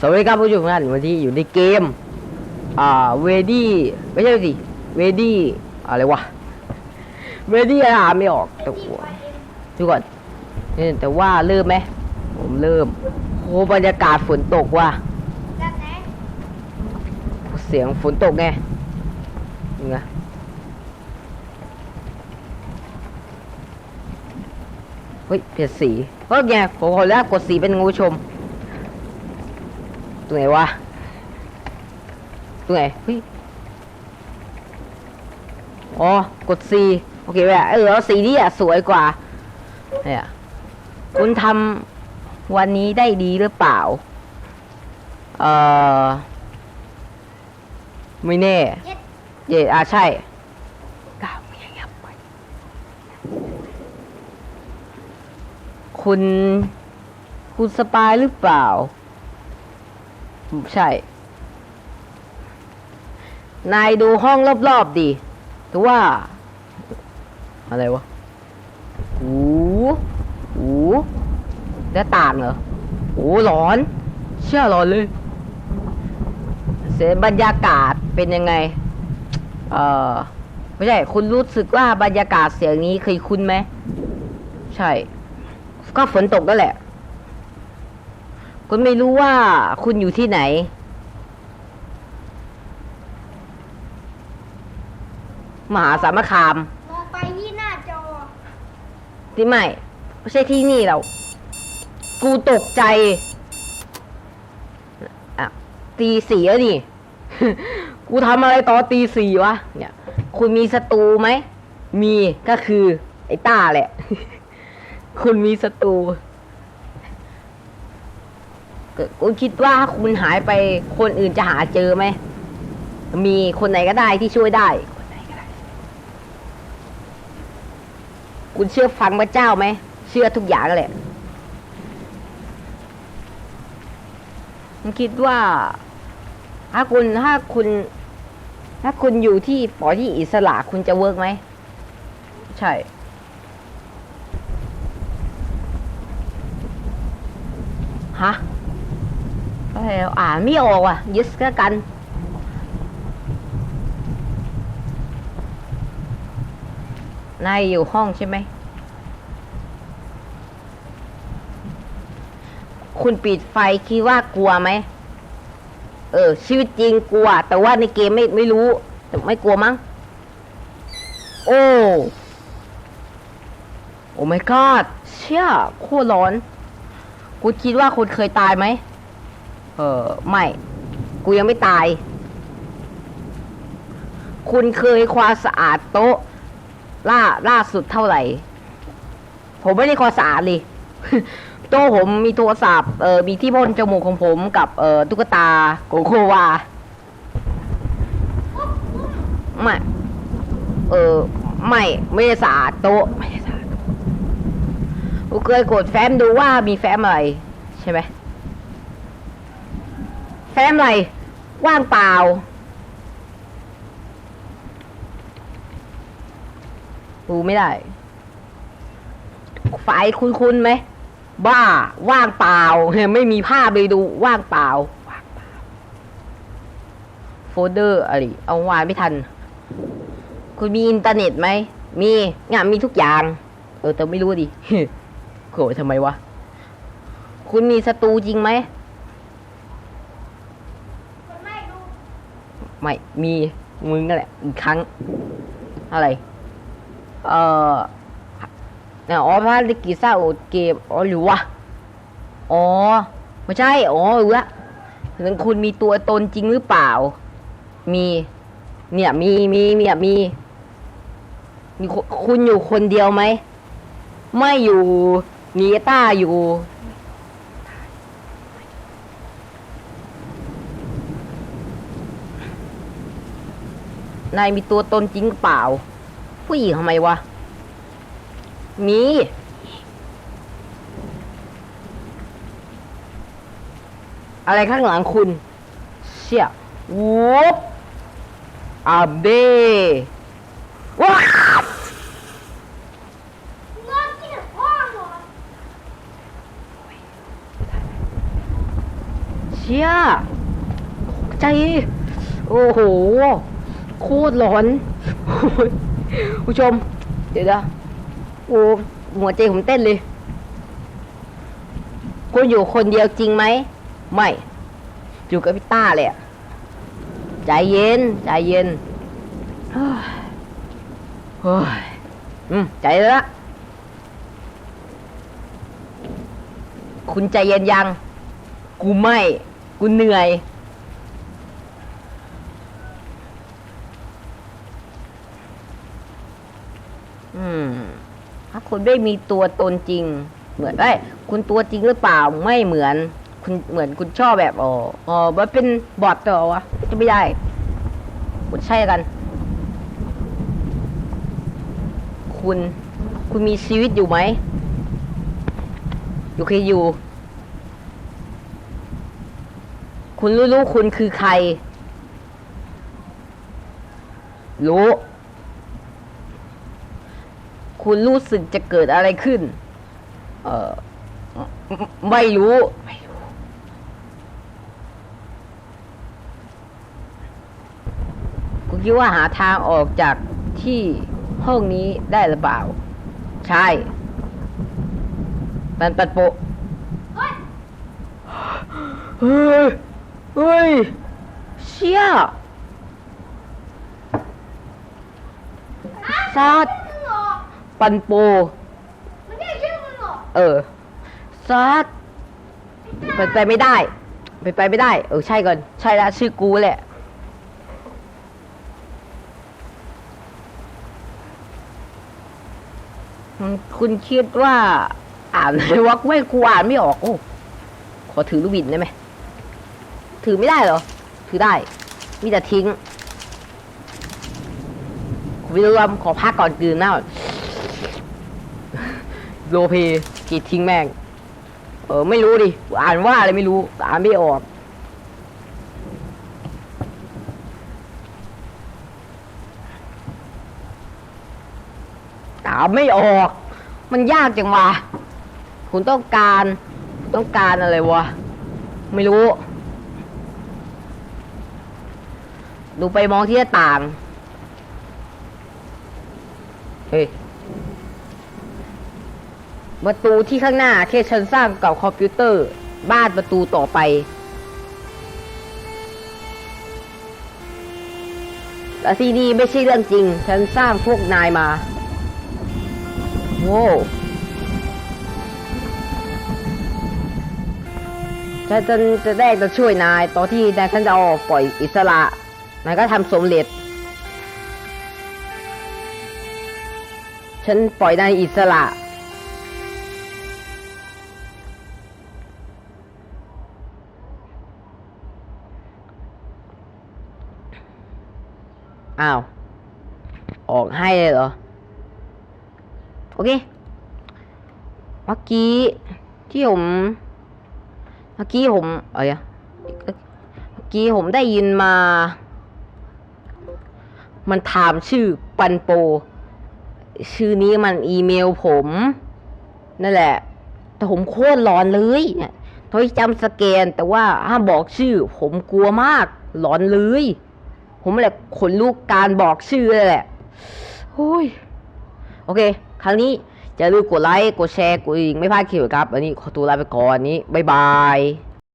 สวัสดีครับผู้ชมทุกท่านวันที่อยู่ในเกม อ่า เวดี้ไม่ใช่สิ เวดี้อะไรวะ เวดี้อะไรอ่านไม่ออกแต่ว่าทุกคนนี่แต่ว่าเริ่มไหมผมเริ่มโอ้บรรยากาศฝนตกว่ะเสียงฝนตกไงนี่ไงเฮ้ยเปลี่ยนสีเฮ้ยไงผมขอแรกกดสีเป็นงูชม ตรงไหนวะตรงไหนเฮ้ยอ๋อกด C โอเคแม่เออเอาสีนี้อะสวยกว่าเนี่ยคุณทำวันนี้ได้ดีหรือเปล่า เอ่อไม่แน่ เย็ดเย่อ่าใช่ก้าวไม่ยับไปคุณ คุณสปายหรือเปล่า ใช่ นายดูห้องรอบๆดิแต่ว่า อะไรวะหูหูหน้าต่างเหรอโอ้ร้อน เชื่อร้อนเลย เสียงบรรยากาศเป็นยังไง เออไม่ใช่ คุณรู้สึกว่าบรรยากาศเสียงนี้เคยคุ้นไหม ใช่ ก็ฝนตกนั่นแหละ คุณไม่รู้ว่าคุณอยู่ที่ไหน มหาสารคาม มองไปที่หน้าจอ ที่ไม่ไม่ใช่ที่นี่เรา กูตกใจอะตีสี่แล้วนี่ กูทำอะไรตอนตีสี่วะ เนี่ย คุณมีศัตรูไหม มีก็คือ ไอ้ต้าแหละ คุณมีศัตรูก็ คุณคิดว่าถ้าคุณหายไปคนอื่นจะหาเจอไหม มีคนไหนก็ได้ที่ช่วยได้คนไหนก็ได้ คุณเชื่อฟังพระเจ้าไหม เชื่อทุกอย่างแหละผมคิดว่า ถ้าคุณถ้าคุณ ถ้าคุณอยู่ที่ปอที่อิสระคุณจะเวิร์กไหม ใช่ฮะ อะไรวอ่านไม่ออกว่ะ ยึดก็กัน นายอยู่ห้องใช่ไหม คุณปิดไฟคิดว่ากลัวไหม เออ ชีวิตจริงกลัว แต่ว่าในเกมไม่ไม่รู้ แต่ไม่กลัวมั้ง โอ้ โอ้ my god เชี่ยโคตรร้อน กูคิดว่าคุณเคยตายไหม เออไม่ กูยังไม่ตาย คุณเคยความสะอาดโต๊ะ ล่าล่าสุดเท่าไหร่ ผมไม่ได้ความสะอาดเลยโต๊ะผมมีโทรศัพท์เออมีที่พ่นจมูกของผมกับเออตุ๊กตาโกโควาไม่ เออไม่ ไม่ได้สะอาดโต๊ะไม่ได้สะอาดโต๊ะกูเคยกดแฟ้มดูว่ามีแฟ้มอะไร ใช่ไหม แฟ้มอะไร ว่างเปล่า ดูไม่ได้ไฟล์คุ้นๆไหม บ้า ว่างเปล่า ไม่มีภาพเลยดู ว่างเปล่า ว่างเปล่า โฟลเดอร์อะไร เอาวางไม่ทัน คุณมีอินเทอร์เน็ตไหม มีงานมีทุกอย่าง เออแต่ไม่รู้ดิโกรธทำไมวะ คุณมีศัตรูจริงไหม คนไม่ดู ไม่มีมึงนั่นแหละอีกครั้ง อะไร เอ่อนี่ยอ๋อภารกิจสาโอเกมอ๋อหรือวะอ๋อไม่ใช่ อ๋อหรือละนั้นคุณมีตัวตนจริงหรือเปล่า มี เนี่ยมีมีเนี่ยมีมีคุคุณอยู่คนเดียวไหม ไม่อยู่มีต้าอยู่ นายมีตัวตนจริงเปล่า ผู้หญิงทำไมวะ มี อะไรข้างหลังคุณ เชี่ยวูบอาเบว้าวเชี่ยใจ โอ้โห โคตรร้อนผู้ชม เดี๋ยวนะโอ้หัวใจผมเต้นเลย คุณอยู่คนเดียวจริงไหม ไม่ อยู่กับพี่ต้าเลยอะใจเย็น ใจเย็นเฮ้ยเฮ้ยอืม ใจแล้ว คุณใจเย็นยัง กูไม่ กูเหนื่อย อืมถ้าคุณไม่มีตัวตนจริง เหมือนไอ้คุณตัวจริงหรือเปล่าไม่เหมือน คุณเหมือนคุณชอบแบบอ๋ออ๋อมันเป็นบอทเหรอวะจะไม่ได้คุณใช่กัน คุณ คุณมีชีวิตอยู่ไหมอยู่เคยอยู่ คุณรู้รู้คุณคือใคร รู้ คุณรู้สึกจะเกิดอะไรขึ้น เออไม่รู้ไม่รู้ คุณคิดว่าหาทางออกจากที่ห้องนี้ได้หรือเปล่า ใช่ มันปัดโปะเฮ้ยเฮ้ย เฮ้ย เชี่ยซาดมึงเหรอ ปันโป มันได้ชื่อมึงเหรอเออซาดไปไปไม่ได้ไปไปไม่ได้ เออใช่ก่อน ใช่ละชื่อกูแหละอืมคุณคิดว่า อ่านเลยว่าไม่กูอ่านไม่ออก โอ้ขอถือลูกบิดได้ไหม ถือไม่ได้เหรอ ถือได้ มีแต่ทิ้งคุณวิรวมขอพักก่อนกลืนหน้าก่อน โลเพกรีดทิ้งแม่ง เออไม่รู้ดิ อ่านว่าอะไรไม่รู้ อ่านไม่ออก อ่านไม่ออก มันยากจังวะคุณต้องการต้องการอะไรวะ ไม่รู้ ดูไปมองที่หน้าต่าง เฮ้ย ประตูที่ข้างหน้าที่ฉันสร้างกับคอมพิวเตอร์ บ้านประตูต่อไป และที่นี่ไม่ใช่เรื่องจริง ฉันสร้างพวกนายมา โว้ฉันจะจะแรกจะช่วยนาย ตอนที่นายฉันจะออกปล่อยอิสระ นายก็ทำสำเร็จ ฉันปล่อยนายอิสระ อ้าว ออกให้เลยเหรอ โอเค เมื่อกี้ที่ผม เมื่อกี้ผมเอ้ยเมื่อกี้ผมได้ยินมา มันถามชื่อปันโป ชื่อนี้มันอีเมลผม นั่นแหละ แต่ผมโคตรร้อนเลยเนี่ยทอยจำสแกนแต่ว่าห้ามบอกชื่อ ผมกลัวมากร้อนเลย ผมแหละขนลุกการบอกชื่อเลยแหละโอ้ยโอเค ครั้งนี้อย่าลืมกดไลค์ กดแชร์ กดอีกไม่พลาดคลิปครับอันนี้ขอตัวลาไปก่อนอันนี้ บ๊ายบาย